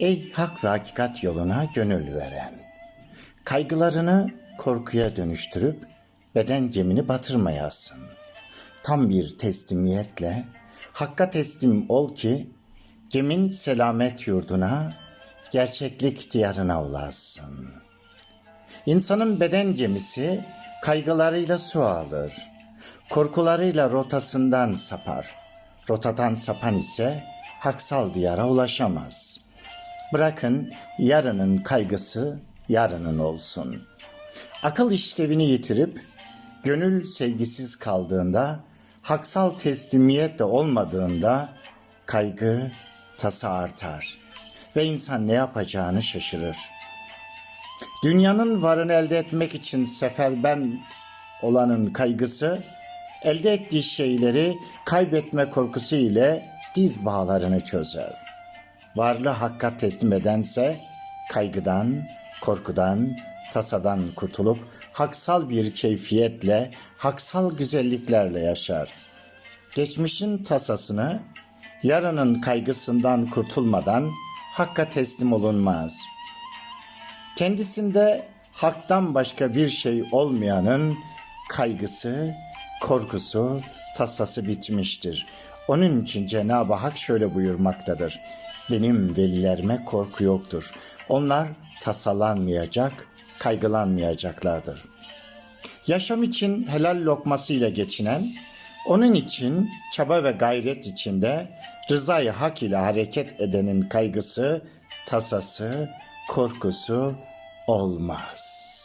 Ey hak ve hakikat yoluna gönül veren. Kaygılarını korkuya dönüştürüp beden gemini batırmayasın. Tam bir teslimiyetle hakka teslim ol ki gemin selamet yurduna, gerçeklik diyarına ulaşsın. İnsanın beden gemisi kaygılarıyla su alır. Korkularıyla rotasından sapar. Rotadan sapan ise haksal diyara ulaşamaz. Bırakın yarının kaygısı yarının olsun. Akıl işlevini yitirip gönül sevgisiz kaldığında, haksal teslimiyet de olmadığında kaygı, tasa artar ve insan ne yapacağını şaşırır. Dünyanın varını elde etmek için seferber olanın kaygısı, elde ettiği şeyleri kaybetme korkusu ile diz bağlarını çözer. Varlığı hakka teslim edense kaygıdan, korkudan, tasadan kurtulup haksal bir keyfiyetle, haksal güzelliklerle yaşar. Geçmişin tasasını, yarının kaygısından kurtulmadan hakka teslim olunmaz.'' Kendisinde haktan başka bir şey olmayanın kaygısı, korkusu, tasası bitmiştir. Onun için Cenab-ı Hak şöyle buyurmaktadır. Benim velilerime korku yoktur. Onlar tasalanmayacak, kaygılanmayacaklardır. Yaşam için helal lokmasıyla geçinen, onun için çaba ve gayret içinde rızayı hak ile hareket edenin kaygısı, tasası, korkusu olmaz.